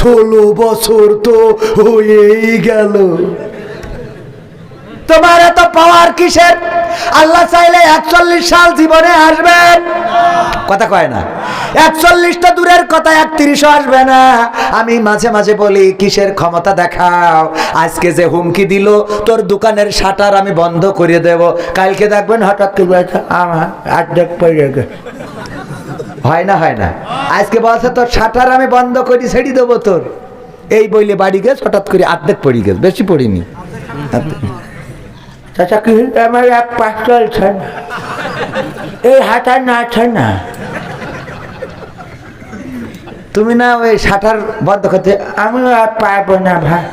ষোলো বছর তো হয়েই গেল। তোমার এত পাওয়ার কিসের? আল্লাহ চাইলে একচল্লিশ সাল জীবনে আসবেন কথা কয় না। একচল্লিশটা দূরের কথা একত্রিশও আসবে না। আমি মাঝে মাঝে বলি, কিসের ক্ষমতা দেখাও? আজকে যে হুমকি দিল, তোর দোকানের শাটার আমি বন্ধ করে দেব। কালকে দেখবেন হঠাৎ করে আমার আর্ধেক পড়ে গেছে। হয় না হয় না। আজকে বলছে তোর শাটার আমি বন্ধ করি ছেড়ে দেবো তোর। এই বইলে বাড়ি গেছ হঠাৎ করে আর্ধেক পড়ে গেছে বেশি পড়িনি। চাচা কি আমার এক পাশ চলছে না। এই হাঁটা নাড়ছে না। তুমি না ওই শাটার বন্ধ করতে আমি আর পারব না ভাই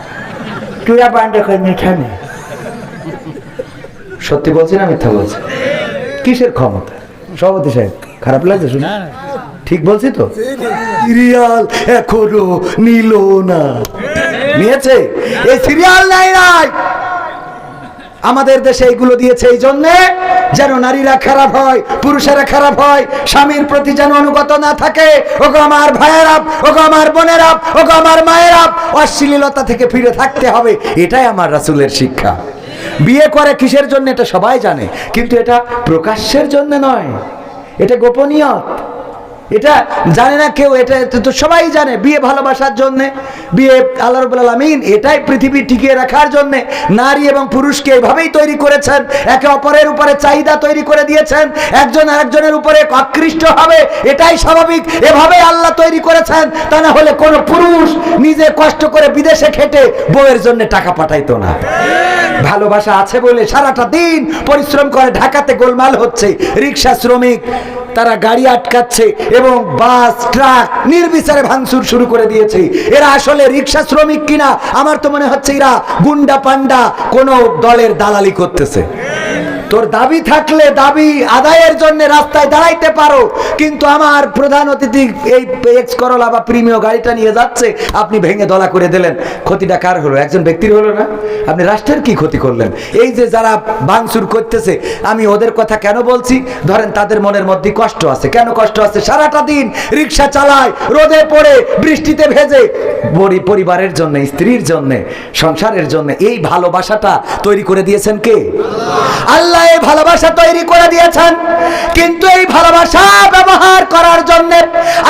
তুই আর বন্ধ করে নিচ্ছে না। সত্যি বলছি না মিথ্যা বলছি? কিসের ক্ষমতা? সভাপতি সাহেব। খারাপ লাগছে শুনে। ঠিক বলছি তো? সিরিয়াল এখনও নিল না। নিয়েছে? এই সিরিয়াল নাই নাই। আমাদের দেশে এইগুলো দিয়েছে এই জন্যে যেন নারীরা খারাপ হয় পুরুষেরা খারাপ হয় স্বামীর প্রতি যেন অনুগত না থাকে। ওগো আমার ভাইয়েরা ওগো আমার বোনেরা ওগো আমার মায়েরা অশ্লীলতা থেকে ফিরে থাকতে হবে। এটাই আমার রাসুলের শিক্ষা। বিয়ে করে কিসের জন্য এটা সবাই জানে কিন্তু এটা প্রকাশ্যের জন্য নয়। এটা গোপনীয় এটা জানে না কেউ, এটা তো- সবাই জানে, বিয়ে ভালোবাসার জন্য, বিয়ে আল্লাহ রবুল আলমিন, এটাই পৃথিবী টিকিয়ে রাখার জন্য নারী এবং পুরুষকে এভাবেই তৈরি করেছেন। একে অপরের উপরে চাহিদা তৈরি করে দিয়েছেন, একজন আরেকজনের উপরে আকৃষ্ট হবে, এটাই স্বাভাবিক। এভাবেই আল্লাহ তৈরি করেছেন, তা না হলে কোনো পুরুষ নিজে কষ্ট করে বিদেশে খেটে বউয়ের জন্য টাকা পাঠাইতো না। ভালোবাসা আছে বলে সারাটা দিন পরিশ্রম করে ঢাকাতে গোলমাল হচ্ছে। রিক্সা শ্রমিক তারা গাড়ি আটকাচ্ছে এবং বাস, ট্রাক নির্বিচারে ভাঙচুর শুরু করে দিয়েছে। এরা আসলে রিক্সা শ্রমিক কিনা? আমার তো মনে হচ্ছে এরা গুন্ডা পান্ডা কোনো দলের দালালি করতেছে। তোর দাবি থাকলে দাবি আদায়ের জন্য রাস্তায় দাঁড়াইতে পারো, কিন্তু আমার প্রধান অতিথি এই এক্স করলা বা প্রিমিয় গাড়িটা নিয়ে যাচ্ছে, আপনি ভেঙে দলা করে দিলেন। ক্ষতিটা কার হলো? একজন ব্যক্তির হলো না? আপনি রাষ্ট্রের কি ক্ষতি করলেন? এই যে যারা ভাঙচুর করতেছে, আমি ওদের কথা কেন বলছি? ধরেন তাদের মনের মধ্যে কষ্ট আছে। কেন কষ্ট আছে? সারাটা দিন রিক্সা চালায়, রোদে পড়ে, বৃষ্টিতে ভেজে। পরি- পরিবারের জন্য, স্ত্রীর জন্য, সংসারের জন্য এই ভালোবাসাটা তৈরি করে দিয়েছেন কে? আল্লাহ এই ভালোবাসা তৈরি করে দিয়েছেন। কিন্তু এই ভালোবাসা ব্যবহার করার জন্য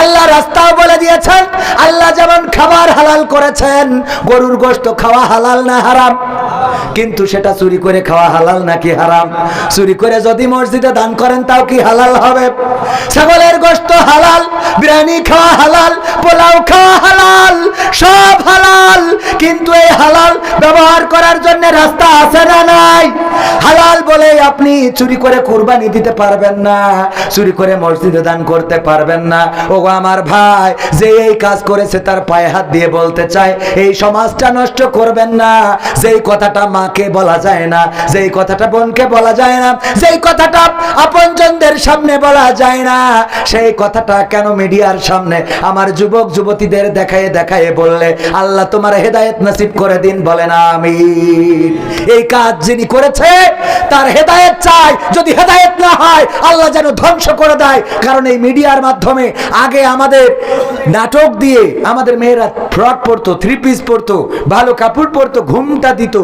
আল্লাহ রাস্তাও বলে দিয়েছেন, আল্লাহ যেমন খাবার হালাল করেছেন, গরুর গোশত খাওয়া হালাল না হারাম? কিন্তু সেটা চুরি করে খাওয়া হালাল নাকি হারাম? চুরি করে যদি মসজিদে দান করেন তাও কি হালাল হবে? ছাগলের গোশত হালাল, বিরিয়ানি খাওয়া হালাল, পোলাও খাওয়া হালাল, সব হালাল। কিন্তু এই হালাল ব্যবহার করার জন্য রাস্তা আছে না নাই? বলে, আপনি চুরি করে কুরবানি দিতে পারবেন না, চুরি করে মসজিদে দান করতে পারবেন না। ও আমার ভাই, যে এই কাজ করেছে তার পায়ে হাত দিয়ে বলতে চায়, এই সমাজটা নষ্ট করবেন না, যেই কথাটা মাকে বলা যায় না, যেই কথাটা বোনকে বলা যায় না, যেই কথাটা আপনজনদের সামনে বলা যায় না, সেই কথাটা কেন মিডিয়ার সামনে? আমার যুবক যুবতীদের দেখায় দেখায় বললে, আল্লাহ তোমার হেদায়েত নসিব করে দিন। বলেন আমি এই কাজ যিনি করেছে, তার হেদায়েত চাই, যদি হেদায়েত না হয়, আল্লাহ যেন ধ্বংস করে দেয়। কারণ এই মিডিয়ার মাধ্যমে আগে আমাদের নাটক দিয়ে আমাদের মেয়েরা ফ্রক পরতো থ্রি পিস পরতো, ভালো কাপড় পরতো, ঘুমটা দিত।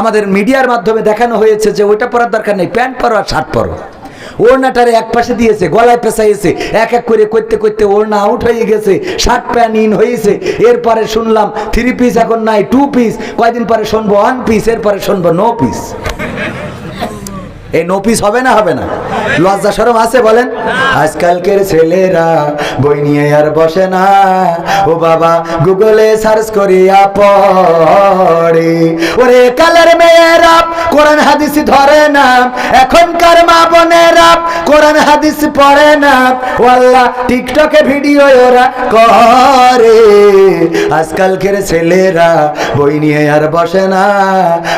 আমাদের মিডিয়ার মাধ্যমে দেখানো হয়েছে যে ওইটা পরার দরকার নেই, প্যান্ট পরো আর শার্ট পরো। ওড়নাটারে এক পাশে দিয়েছে, গলায় পেঁচাইছে, এক এক করে করতে করতে ওড়না আউট হয়ে গেছে, শার্ট প্যান্ট ইন হয়েছে। এরপরে শুনলাম থ্রি পিস এখন নাই টু পিস কয়দিন পরে শুনব ওয়ান পিস এরপরে শুনব নো পিস এই নো পিস হবে না হবে না? লজ্জা সরম আছে বলেন? আজকালকের ছেলেরা বই নিয়ে আর বসে না। ও বাবা, গুগলে সার্চ করিয়া পড়ে। ওরে কালের মেয়েরা, কোরআন হাদিস ধরে না। এখনকার মা বোনেরা, কোরআন হাদিস পড়ে না। ও আল্লাহ, টিকটকে ভিডিও ওরা করে। আজকালকের ছেলেরা বই নিয়ে আর বসে না।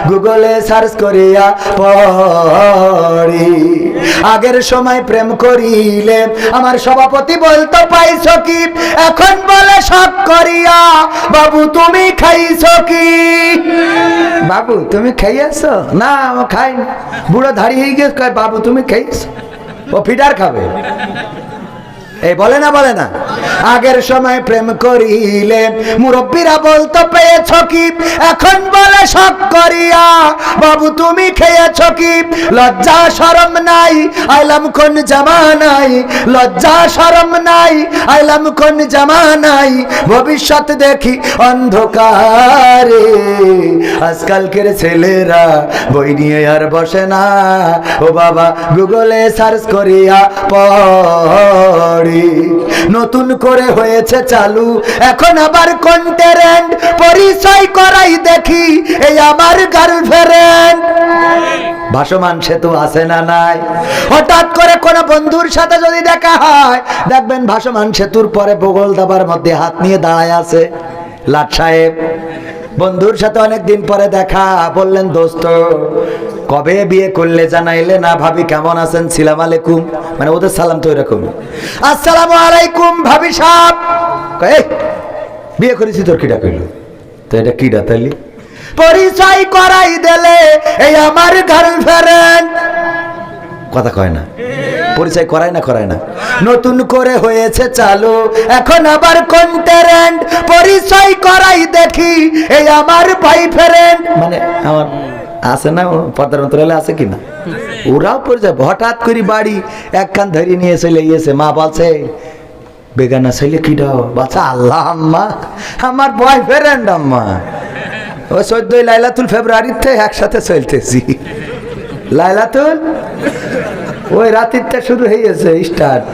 গুগলে সার্চ করিয়া পড়ে। আগের সময় প্রেম করিলে আমার সভাপতি বলতো, পাইছো কি? এখন বলে সব করিয়া। বাবু, তুমি খাইছো কি? বাবু, তুমি খাইয়াছো? না খাই বুড়ো ধাড়ি হয়ে গেছে। বাবু, তুমি খাইছো? ও ফিডার খাবে। এই বলে না বলে না। আগের সময় প্রেম করিলে মুরব্বীরা বলতো, পেয়েছ কি? এখন বলে, শখ করিয়া। বাবু, তুমি খেয়েছ কি? লজ্জা, শরম নাই। আইলাম কোন জামানাই লজ্জা, শরম নাই। আইলাম কোন জামানাই ভবিষ্যৎ দেখি অন্ধকারে। আজকালকের ছেলেরা বই নিয়ে আর বসে না। ও বাবা, গুগলে সার্চ করিয়া পড়ি। নতুন করে হয়েছে চালু। এখন আবার কন্টেরেন্ট পরিচয় করাই দেখি, এই আমার গার্লফ্রেন্ড ভাসমান সেতু আছে না নাই? হঠাৎ করে কোন বন্ধুর সাথে যদি দেখা হয়, দেখবেন ভাসমান সেতুর পরে বগল দাবার মধ্যে হাত নিয়ে দাঁড়ায় আছে। লাট সাহেব বন্ধুর সাথে অনেক দিন পরে দেখা। বললেন দোস্ত কবে বিয়ে করলে জানাইলে না? ভাবি কেমন আছেন? সালাম আলাইকুম। মানে ওদের সালাম তো এরকম। আসসালামু আলাইকুম ভাবি "এই, বিয়ে করেছি তোর কিটা কইল? তো এটা কিটা তাইলি? পরিচয় করাই দিলে এই আমার গার্লফ্রেন্ড কথা কয় না। পরিচয় করায় না করায় না। নতুন করে হয়েছে চালু। এখন আবার কন্টেরেন্ট পরিচয় করাই দেখি। এই আমার বয়ফ্রেন্ড মানে আমার, আছে না পদার অন্তরালে আছে কিনা? ওরাও পরিচয় হঠাৎ করে বাড়ি একখান ধরে নিয়ে চলে গিয়েছে। মা বলছে, বেগানা ছেলে কিটাও বাচ্চা আল্লাহ, আম্মা, আমার বয়ফ্রেন্ড আম্মা। ও চোদ্দই লাইলাতুল ফেব্রুয়ারিতে একসাথে চলতেছি। লাইলাতুল ওই রাতিরটা শুরু হয়ে গেছে স্টার্ট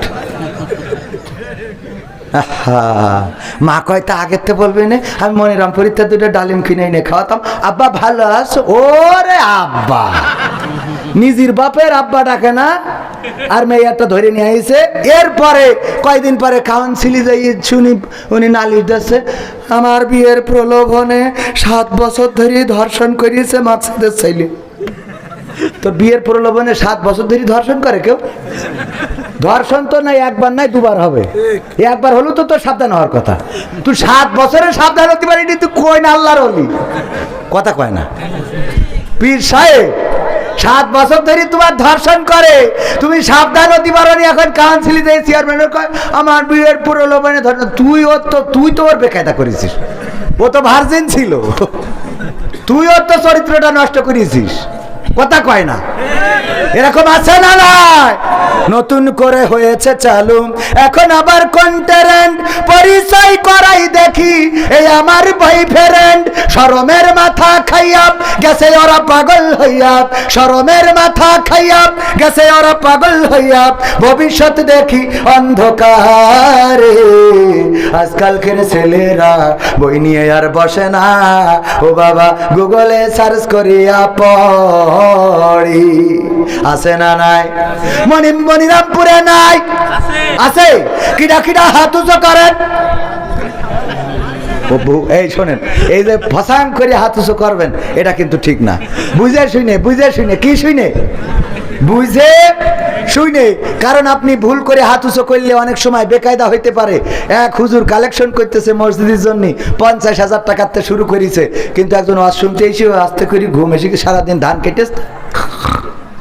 মা কয়, তা আগের থেকে বলবে না? আমি মনে রামপুরিতে দুটো ডালিম কিনে এনে খাওয়াতাম। আব্বা ভালো আছো? ওরে আব্বা। নিজের বাপের আব্বা ডাকে না, আর মেয়েটা ধরে নিয়ে আইছে। এরপরে কয়দিন পরে কাউন্সিলি যাই শুনি, উনি নালিশ দিচ্ছে আমার বিয়ের প্রলোভনে সাত বছর ধরে ধর্ষণ করিয়েছে মাছেদের ছেলে। তো বিয়ের প্রলোভনে সাত বছর ধরে ধর্ষণ করে কেউ? ধর্ষণ তো নাই একবার নাই দুবার হবে। একবার হলো তো তোর সাবধান হওয়ার কথা। তুই সাত বছরের সাবধান হতে পারিনি তুই কই না আল্লাহর হলি কথা কয় না। পীর সাহেব সাত বছর ধরে তোমার ধর্ষণ করে। তুমি সাবধান হতে পারো নি এখন কাউন্সিলি দেয় চেয়ারম্যান আমার বিয়ের প্রলোভনে ধর্ষণ তুই ওর তো তুই তো ওর বেকায়দা করেছিস। ও তো ভার্জিন ছিল। তুই ওর তো চরিত্রটা নষ্ট করেছিস। কথা কয় না। এরকম আছে না নাই? নতুন করে হয়েছে চালু। এখন আবার কন্টেরেন্ট পরিচয় করাই দেখি। এই আমার ভাই বয়ফ্রেন্ড শরমের মাথা খাইয়া গেছে ওরা পাগল হইয়া। শরমের মাথা খাইয়া গেছে ওরা পাগল হইয়া। ভবিষ্যৎ দেখি অন্ধকারে। আজকালকের ছেলেরা বই নিয়ে আর বসে না। ও বাবা, গুগলে সার্চ করিয়া পড়ি। আছে না নাই? মণি মনিরামপুরে নাই? আছে। কিডা কিডা হাত উঁচু করেন। এই শোনেন, এই যে ফসাং করে হাত উঁচু করবেন, এটা কিন্তু ঠিক না। বুঝে শুনে বুঝে শুনে, কি শুনে? বুঝে শুনে, কারণ আপনি ভুল করে হাত উঁচু করলে অনেক সময় বেকায়দা হইতে পারে। এক হুজুর কালেকশন করতেছে মসজিদের জন্য, পঞ্চাশ হাজার টাকাতে শুরু করেছে, কিন্তু একজন আজ শুনতে এসে আস্তে করে, ঘুম এসে সারাদিন ধান কেটে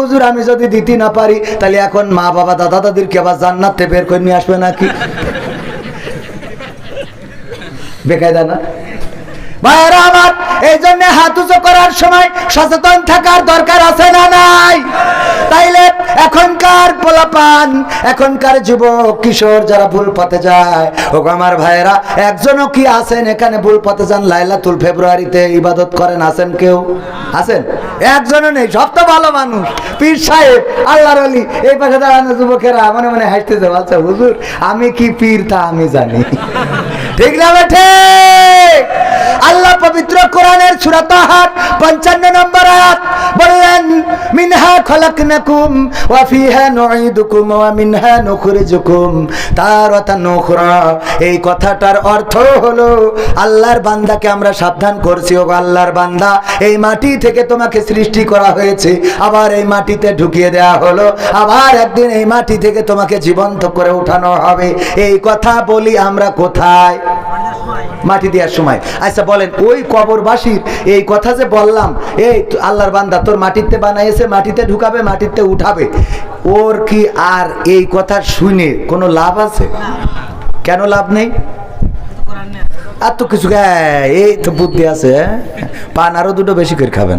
হুজুর, আমি যদি দিতে না পারি, তাহলে এখন মা বাবা, দাদা দাদিরকে আবার জান্নাতে বের করে নিয়ে আসবে নাকি? বেকায়দা না? ভাইয়েরা আমার, এই জন্য হাত উঁচু করার সময় সচেতন থাকার দরকার আছে না নাই? তাইলে এখনকার পোলাপান, এখনকার যুবক, কিশোর যারা ভুল পথে যায় ও আমার ভাইয়েরা, একজনও কি আছেন এখানে ভুল পথে যান? লাইলাতুল ফেব্রুয়ারিতে ইবাদত করেন, আছেন কেউ? আছেন? একজনও নেই, সব তো ভালো মানুষ। পীর সাহেব, আল্লাহর অলি এই পাশে দাঁড়ানো যুবকেরা মনে মনে হাসতেছে, বলছে, হুজুর, আমি কি পীর তা আমি জানি। ঠিক না বেঠে আল্লাহ পবিত্র কোরআনের তাহার 55 নম্বর আয়াত, বললেন, মিনহা খলাকনাকুম ওয়া ফিহা নুঈদুকুম ওয়া মিনহা নুখরিজুকুম। তারাতান উখরা। এই কথাটার অর্থ হলো, আল্লাহর বান্দাকে আমরা সাবধান করছি। ও আল্লাহর বান্দা, এই মাটি থেকে তোমাকে সৃষ্টি করা হয়েছে। আবার এই মাটিতে ঢুকিয়ে দেওয়া হলো। আবার একদিন এই মাটি থেকে তোমাকে জীবন্ত করে উঠানো হবে। এই কথা বলি আমরা কোথায়? মাটি দেওয়ার সময়। আচ্ছা বলেন, ওই কবরবাসীর এই কথা যে বললাম, এই আল্লাহর বান্দা তোর মাটিতে বানাইছে, মাটিতে ঢুকাবে, মাটিতে উঠাবে। ওর কি আর এই কথা শুনে কোনো লাভ আছে? কেন লাভ নেই? আর তো কিছু এই তো বুদ্ধি আছে হ্যাঁ? পান আরও দুটো বেশি করে খাবেন।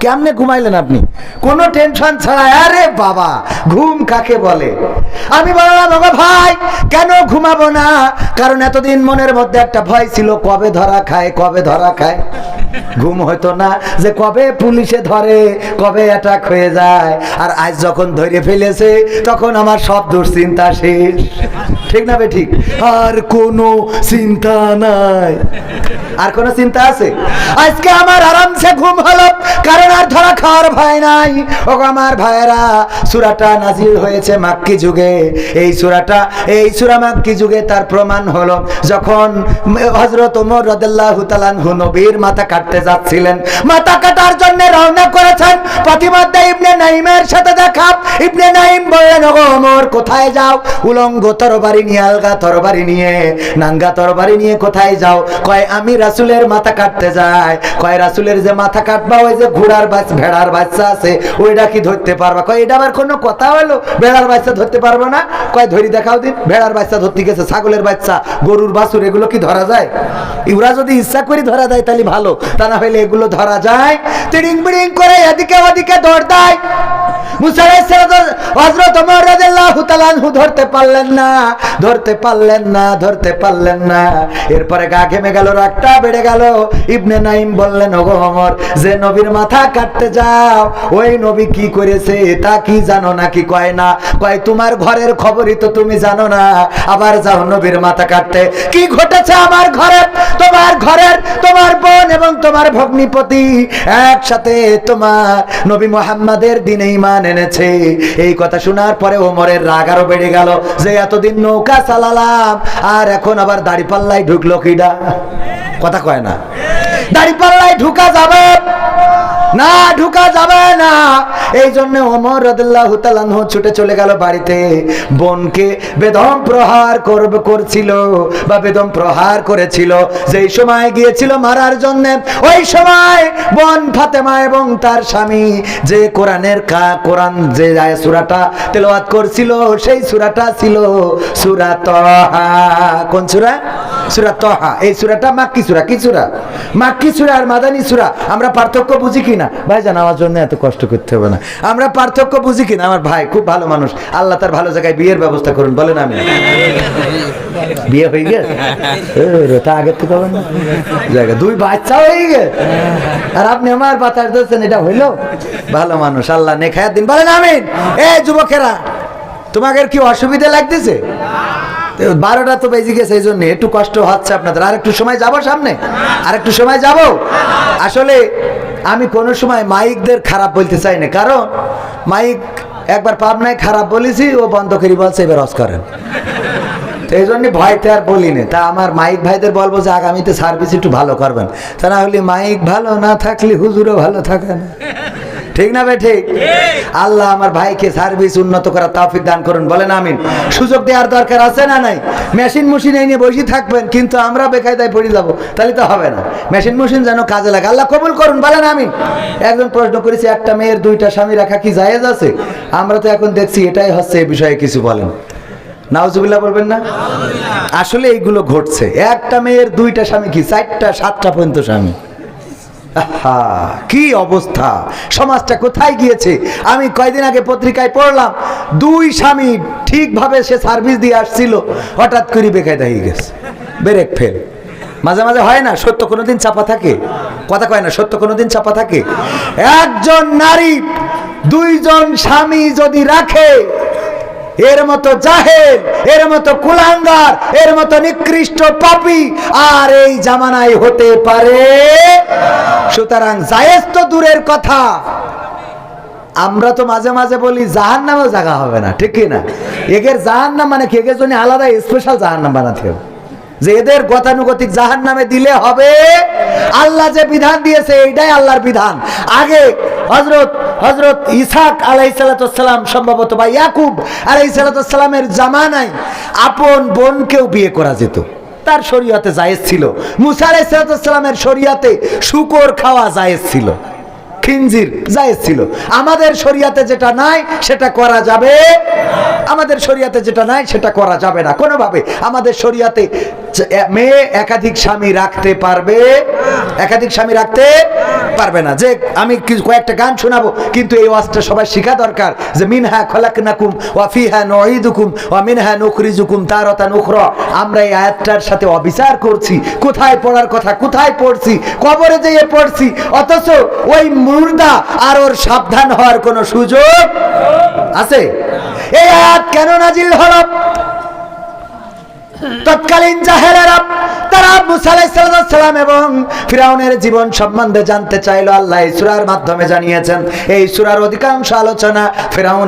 কেমনে ঘুমাইলেন আপনি? কোনো টেনশন ছাড়া, আরে বাবা, ঘুম কাকে বলে? আমি বললাম বাবা ভাই, কেন ঘুমাবো না? কারণ এতদিন মনের মধ্যে একটা ভয় ছিল, কবে ধরা খায়, কবে ধরা খায়? ঘুম হতো না যে কবে পুলিশে ধরে, কবে অ্যাটাক হয়ে যায়, আর আজ যখন ধরে ফেলেছে, তখন আমার সব দুশ্চিন্তা শেষ। ঠিক না বে ঠিক? আর কোনো চিন্তা নাই। আর কোনো চিন্তা আছে? আজকে আমার আরামসে ঘুম হলো, কারণ আর ধরা খাওয়ার ভয় নাই। ও আমার ভাইয়েরা, সুরাটা নাজির হয়েছে মাক্কি যুগে। এই সুরাটা, এই সুরা মাক্কি যুগে তার প্রমাণ হলো, যখন হজরত ওমর রাদিয়াল্লাহু তাআলাহু নবীর মাথা কাটতে যাচ্ছিলেন। মাথা কাটার জন্য রওনা করেছেন। প্রতিমধ্যে ইবনে নাইমের সাথে দেখা, ইবনে নাইম বললেন, ওগো ওমর, কোথায় যাও? উলঙ্গ তরবারি নিয়ে, আলগা তরবারি নিয়ে, নাঙ্গা তরবারি নিয়ে কোথায় যাও? কয়, আমি রাসূলের মাথা কাটতে যাই কয়, রাসূলের যে মাথা কাটবা, ওই যে ঘোড়ার বাচ্চা ভেড়ার বাচ্চা আছে ওইটা কি ধরতে পারবা? কয়, এটা আবার কোনো কথা হলো? ভেড়ার বাচ্চা ধরতে পারব না? কয়, ধরি দেখাও দিন, ভেড়ার বাচ্চা ধরতে গেছে, ছাগলের বাচ্চা, গরুর বাছুর, এগুলো কি ধরা যায়? ইউরা যদি ইচ্ছা করে ধরা দেয়, তাহলে ভালো, তা না হলে এগুলো ধরা যায়। তিড়িং বিড়িং করে এদিকে ওদিকে দৌড় দেয়। তোমার ঘরের খবরই তো তুমি জানো না। আবার যাও নবীর মাথা কাটতে। কি ঘটেছে আমার ঘরে? তোমার ঘরের, তোমার বোন এবং তোমার ভগ্নিপতি একসাথে তোমার নবী মোহাম্মদের দিনে ইমান এনেছে। এই কথা শোনার পরে ওমরের রাগ আরও বেড়ে গেল যে এতদিন নৌকা চালালাম, আর এখন আবার দাড়ি পাল্লাই ঢুকলো কিডা? কথা কয় না। দাড়ি পাল্লাই ঢুকা যাবে। না ঢুকা যাবে না। এই জন্য ওমর রাদিয়াল্লাহু তাআলা ছুটে চলে গেল বাড়িতে। বোনকে বেদম প্রহার করবে করছিল, বা বেদম প্রহার করেছিল। যেই সময় গিয়েছিল মারার জন্য, ওই সময় বোন ফাতেমা এবং তার স্বামী যে কোরআনের কা কোরআন যে সূরাটা তেলাওয়াত করছিল, সেই সূরাটা ছিল সূরা তাহা কোন সূরা? সুরা তহা। এই সুরাটা মাক্কি সুরা, কি সুরা? মাক্কি সুরা আর মাদানী সুরা, আমরা পার্থক্য বুঝি কিনা? ভাই জান আমার জন্য এত কষ্ট করতে হবে না। আমরা পার্থক্য বুঝি কিনা? আমার ভাই খুব ভালো মানুষ। আল্লাহ তার ভালো জায়গায় বিয়ের ব্যবস্থা করুন, বলেন আমি। বিয়ে হয়ে গেছে? তা আগের থেকে হবে না। জায়গা, দুই বাচ্চা হয়ে গেছে। আর আপনি আমার বাতাস দিচ্ছেন এটা হইল? ভালো মানুষ, আল্লাহ নেখায়াত দিন। বলেন আমিন। এ, যুবকেরা, তোমাদের কি অসুবিধা লাগতেছে? বারোটা তো বেজে গেছে, এই জন্য একটু কষ্ট হচ্ছে আপনাদের। আর একটু সময় যাব সামনে? আর একটু সময় যাব? আসলে আমি কোনো সময় মাইকদের খারাপ বলতে চাই না। কারণ মাইক একবার পাবনায় খারাপ বলেছি, ও বন্ধ করি বলছে, এবার অস করেন। এই জন্য ভয়তে আর বলি বলিনি। তা আমার মাইক ভাইদের বলব যে, আগামীতে সার্ভিস একটু ভালো করবেন। তা না হলে মাইক ভালো না থাকলে হুজুরও ভালো থাকে না। ঠিক না ভাই, ঠিক? আল্লাহ আমার ভাইকে সার্ভিস উন্নত করার তৌফিক দান করুন, বলেন আমিন। সুযোগ দেওয়ার দরকার আছে না নাই? মেশিন মেশিন এই নিয়ে বসে থাকবেন, কিন্তু আমরা বেকায়দায় পড়ে যাব, তাহলে তো হবে না। মেশিন মেশিন যেন কাজে লাগে, আল্লাহ কবুল করুন, বলেন আমিন। একজন প্রশ্ন করেছি, একটা মেয়ের দুইটা স্বামী রাখা কি জায়েজ আছে? আমরা তো এখন দেখছি, এটাই হচ্ছে এই বিষয়ে কিছু বলেন। নাউজুবিল্লাহ বলবেন না? আসলে এইগুলো ঘটছে। একটা মেয়ের দুইটা স্বামী কি? চারটা, সাতটা পর্যন্ত স্বামী। কি অবস্থা? সমাজটা কোথায় গিয়েছে? আমি কয়দিন আগে পত্রিকায় পড়লাম, দুই স্বামী ঠিকভাবে সে সার্ভিস দিয়ে আসছিল, হঠাৎ করে বেকায়দা হয়ে গেছে। Brake fail. মাঝে মাঝে হয় না, সত্য কোনোদিন চাপা থাকে? কথা কয় না, সত্য কোনোদিন চাপা থাকে? একজন নারী, দুইজন স্বামী যদি রাখে এর মতো জাহেদ এর মতো কুলাঙ্গার, এর মতো নিকৃষ্ট পাপি আর এই জামানায় হতে পারে সুতরাং জায়েজ তো দূরের কথা। আমরা তো মাঝে মাঝে বলি জাহান নামেও জায়গা হবে না, ঠিক কিনা এগের জাহান নাম মানে কি? এগের জন্য আলাদা স্পেশাল জাহান নাম বানাতে হবে। যে এদের গতানুগতিক জাহান নামে দিলে হবে, আল্লাহ যে বিধান দিয়েছে, এইটাই আল্লাহর বিধান। আগে হজরত হজরত ইসাক আলাইসালাম সম্ভবত বা ইয়াকুব আলাইসালামের জামানায় আপন বোনকেও বিয়ে করা যেত। তার শরীয়তে জায়েজ ছিল। মুসা আলাইসালামের শরীয়তে শুকর খাওয়া জায়েজ ছিল। খিনজির জায়েজ ছিল। আমাদের শরিয়াতে যেটা নাই, সেটা করা যাবে আমাদের শরিয়াতে যেটা নাই, সেটা করা যাবে না। কোনোভাবে আমাদের শরিয়াতে মেয়ে একাধিক স্বামী রাখতে পারবে? একাধিক স্বামী রাখতে পারবে না। যে, আমি কয়েকটা গান শোনাবো, কিন্তু এই ওয়াজটা সবাই শেখা দরকার। যে, মিনহা খলাকনাকুম ওয়া ফিহা নুঈদুকুম ওয়া মিনহা নুখরিজুকুম তারাতান উখরা। আমরা এই আয়াতটার সাথে অবিচার করছি। কোথায় পড়ার কথা? কোথায় পড়ছি? কবরে যেয়ে পড়ছি। অথচ ওই মুর্দা আর ওর সাবধান হওয়ার কোনো সুযোগ আছে? এই আয়াত কেন নাজিল হলো? তৎকালীন জাহেলেরা তারা এবং ফিরাউনের জীবন সম্বন্ধে জানতে চাইলো। আল্লাহ সূরার মাধ্যমে জানিয়েছেন, এই সূরার অধিকাংশ আলোচনা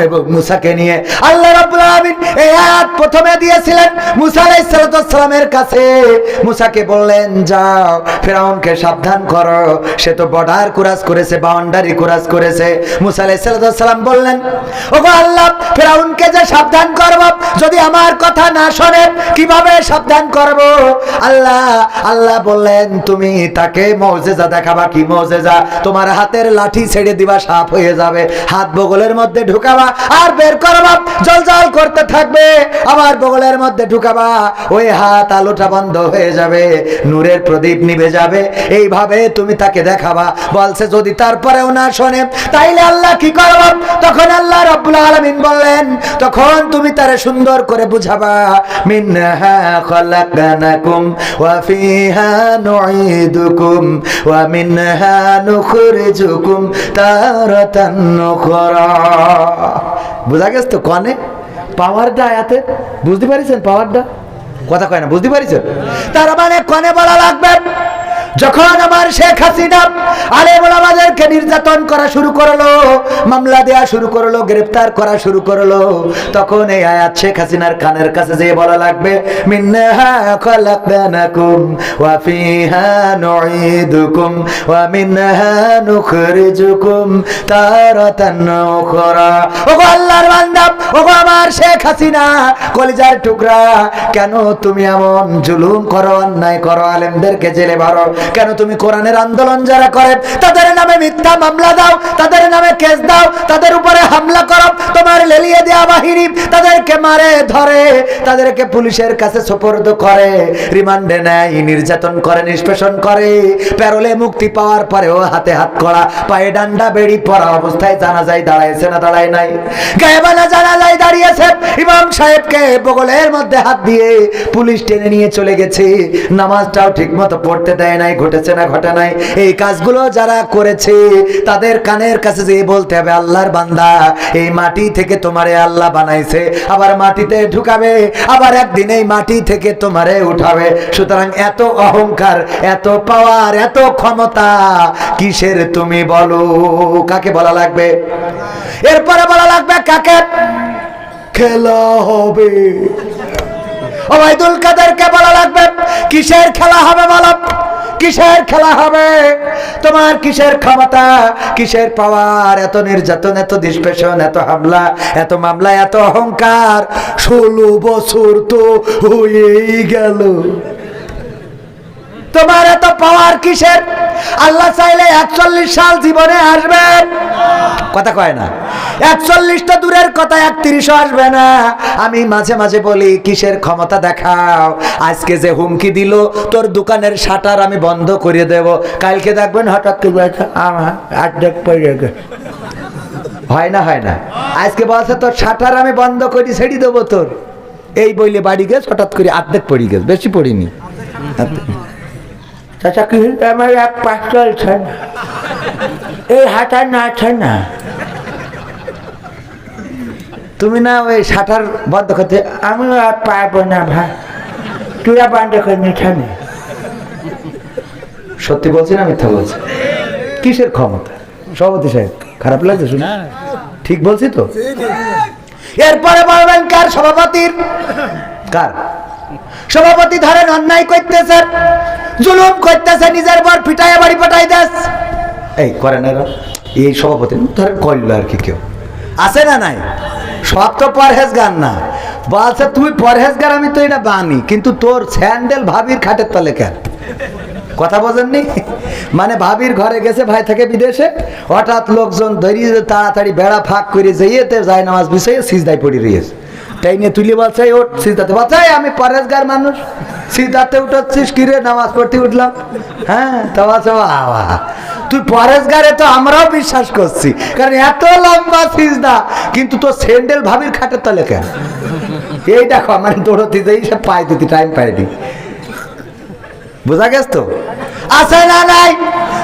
এবং মুসাকে নিয়ে। আল্লাহ আলামিন এই আয়াত প্রথমে দিয়েছিলেন মুসা আলাইহিস সালামের কাছে। মুসাকে বললেন, যাও সাবধান করো। সে তো বর্ডার কুরাস করেছে, বাউন্ডারি কুরাস করেছে। মুসা আলাইহিস সালাম বললেন, ওগো আল্লাহ, ফিরাউনকে যে সাবধান করব, যদি আমার কথা না শোনে, কীভাবে সাবধান করব? আল্লাহ আল্লাহ বললেন, তুমি তাকে মৌজেজা দেখাবা, কি মৌজেজা? তোমার হাতের লাঠি ছেড়ে দিবা সাপ হয়ে যাবে। হাত বগলের মধ্যে ঢুকাবা আর বের করবা। জল জল করতে থাকবে, আবার বগলের মধ্যে ঢুকাবা। ওই হাত আলোটা বন্ধ হয়ে যাবে, নূরের প্রদীপ নিভে যাবে। এইভাবে তুমি তাকে দেখাবা। বলছে, যদি তারপরেও না শোনে, তাইলে আল্লাহ কি করব? তখন আল্লাহ রাব্বুল আলামিন বললেন, তখন তুমি তারে সুন্দর করে বুঝাবা। মিনহা খলাকনাকুম ওয়া ফিহা নুঈদুকুম ওয়া মিনহা নুখরিজুকুম তারাতান নুখরা বুঝা গেছে তো কনে? পাওয়ারটা আয়াতে? বুঝতে পারিছেন পাওয়ারটা? কথা কয় না, বুঝতে পারিছেন? তার মানে কনে বলা লাগবে? যখন আমার শেখ হাসিনা আলেমুল আমাদেরকে নির্যাতন করা শুরু করল, মামলা দেয়া শুরু করল গ্রেফতার করা শুরু করল, তখন এই আয়াত শেখ হাসিনার কানের কাছে যেয়ে বলা লাগবে কলিজার টুকরা, কেন তুমি এমন জুলুম করো, অন্যায় করো, আলেমদেরকে জেলে ভরো কেন তুমি কোরআনের আন্দোলন যারা করে, তাদের নামে মিথ্যা মামলা দাও, তাদের নামে কেস দাও, তাদের উপরে হামলা করো, তোমার লেলিয়ে দেওয়া বাহিনী তাদেরকে মারে, ধরে, তাদেরকে পুলিশের কাছে সোপর্দ করে, রিমান্ডে নেয়, নির্যাতন করে, নিষ্পেষণ করে, প্যারোলে মুক্তি পাওয়ার পরেও হাতে হাত করা পায়ে ডান্ডা বেড়ি পড়া অবস্থায় জানা যায় দাঁড়াইছে না, দাঁড়ায় নাই। গায়েবানা জানা যায় দাঁড়িয়েছে ইমাম সাহেবকে, বগলের মধ্যে হাত দিয়ে পুলিশ টেনে নিয়ে চলে গেছে। নামাজটাও ঠিক মতো পড়তে দেয় নাই ঘটেছে না, ঘটে নাই। এই কাজগুলো যারা করেছে, তাদের কানের কাছে যে বলতে হবে, আল্লাহর বান্দা, এই মাটি থেকে তোমারে আল্লাহ বানাইছে। আবার মাটিতে ঢুকাবে, আবার একদিন এই মাটি থেকে তোমারে উঠাবে। সুতরাং এত অহংকার, এত পাওয়ার, এত ক্ষমতা, কিসের তুমি বলো? কাকে বলা লাগবে? এরপরে বলা লাগবে কাকে? খেলা হবে। ওবায়দুল কাদেরকে বলা লাগবে, কিসের খেলা হবে বলো? কিসের খেলা হবে? তোমার কিসের ক্ষমতা? কিসের পাওয়ার এত নির্যাতন, এত নিষ্পেষণ এত হামলা, এত মামলা, এত অহংকার। ষোলো বছর তো হয়েই গেল। তোমার এত পাওয়ার কিসের? আল্লাহ চাইলে একচল্লিশ সাল জীবনে আসবে। কথা কয় না। একচল্লিশটা দূরের কথা একত্রিশও আসবে না। আমি মাঝে মাঝে বলি, কিসের ক্ষমতা দেখাও? আজকে যে হুমকি দিল, তোর দোকানের শাটার আমি বন্ধ করে দেব। কালকে দেখবেন হঠাৎ হয় না হয় না। আজকে বলছে, তোর শাটার আমি বন্ধ করি, ছেড়ে দেবো তোর। এই বইলে বাড়ি গেছ, হঠাৎ করে অর্ধেক পড়ে গেছে, বেশি পড়িনি। চাচা কি? আমার এক পাশ চলছে না। এই হাঁটা নাচে না। তুমি না ওই শাটার বন্ধ করতে আমি আর পারব না ভাই তুই আর বন্ধ করে নিচ্ছে না। সত্যি বলছি না মিথ্যা বলছি? কিসের ক্ষমতা? সভাপতি সাহেব খারাপ লাগছে শুনে? ঠিক বলছি তো? এরপরে বলবেন কার সভাপতির? কার? সভাপতি ধরেন অন্যায় করতেছে। জুলুম করতেছে, নিজের পর পিটাই বাড়ি পাঠাই দেস। এই করে না এই সভাপতি, ধরেন করল আর কি কেউ। আছে না নাই? সব তো পরহেজ গান না। বলছে তুই পরহেজগার, আমি তো এটা বানি। কিন্তু তোর স্যান্ডেল ভাবির খাটের তলে কেন? কথা বোঝেননি? মানে ভাবির ঘরে গেছে, ভাই থেকে বিদেশে। হঠাৎ লোকজন ধরিয়ে তাড়াতাড়ি বেড়া ফাঁক করে যাইয়েতে যায়, নামাজ বিষয়ে সিজদায় পড়ে রয়েছে তাই নিয়ে তুলি ওট সিজদাতে বলছে "এই, আমি পরেশগার মানুষ। সিজদাতে উঠছিস কিরে নামাজ পড়তে উঠলাম। হ্যাঁ তা বলছে বাবা তুই পরেশগারে তো আমরাও বিশ্বাস করছি। কারণ এত লম্বা সিজদা কিন্তু তোর স্যান্ডেল ভাবির খাটের তলে কেন? এই দেখো মানে দৌড়তে যাই সব পাই দিতি টাইম পাইনি। বোঝা গেছ তো? আছে না নাই?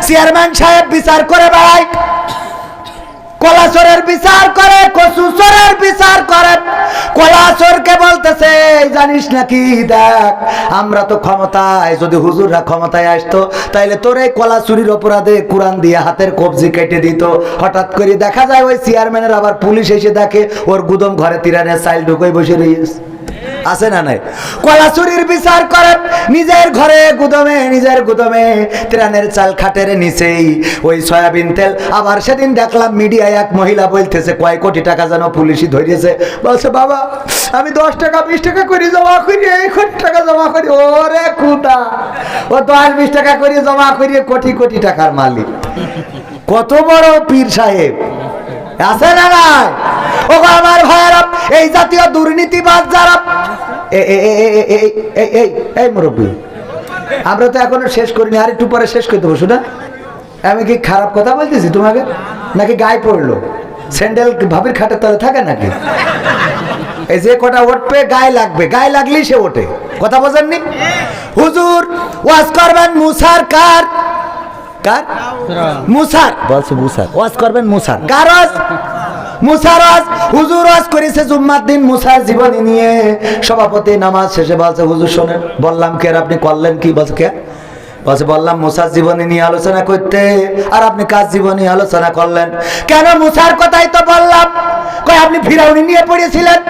চেয়ারম্যান সাহেব বিচার করে বেড়ায় কলাচরের বিচার করে কচুচরের বিচার করে। কলাচরকে বলতেছে জানিস নাকি? দেখ, আমরা তো ক্ষমতায়, যদি হুজুররা ক্ষমতায় আসতো, তাইলে তোর এই কলা চুরির অপরাধে কোরআন দিয়ে হাতের কবজি কেটে দিত। হঠাৎ করে দেখা যায় ওই চেয়ারম্যানের আবার পুলিশ এসে দেখে, ওর গুদম ঘরে তিরানের চাইল ঢুকে বসে রয়েছে আছে না নাই? কলা চুরির বিচার করে, নিজের ঘরে গুদমে, নিজের গুদমে। ত্রাণের চাল খাটের নিচেই ওই সয়াবিন তেল। আবার সেদিন দেখলাম মিডিয়ায় এক মহিলা বলতেছে, কয় কোটি টাকা যেন পুলিশই ধরিয়েছে? বলছে, বাবা, আমি দশ টাকা, বিশ টাকা করে জমা করি, এই কোটি টাকা জমা করি। ওরে কুদা ও দশ, বিশ টাকা করে জমা করি, কোটি কোটি টাকার মালিক। কত বড় পীর সাহেব। আছে না নাই? ও আমার ভাইয়েরা, এই জাতীয় দুর্নীতিবাজ যারা এই- মুরব্বী। আমরা তো এখনও শেষ করিনি আর একটু পরে শেষ করে দেবো শুনে? আমি কি খারাপ কথা বলতেছি তোমাকে? নাকি গায়ে পড়ল? স্যান্ডেল ভাবির খাটের তলে থাকে নাকি? এই যে কটা উঠবে গায়ে লাগবে। গায়ে লাগলেই সে ওঠে। কথা বোঝেননি? হুজুর ওয়াজ করবেন মুসার কার? কার? মুসার। বলছে মুসার। ওয়াজ করবেন মুসার। কার ওয়াজ মুসার ওয়াজ হুজুর আজ করেছে জুম্মার দিন মুসার জীবনী নিয়ে। সভাপতি নামাজ শেষে বলছে, হুজুর শোনেন, বললাম কে আপনি করলেন কি? বলছে কে? বলছে, বললাম মুসার জীবনী নিয়ে আলোচনা করতে। আর আপনি কাজ জীবনী আলোচনা করলেন? কেন মুসার কথাই তো বললাম? কয়, আপনি ফিরাউনি নিয়ে পড়েছিলেন?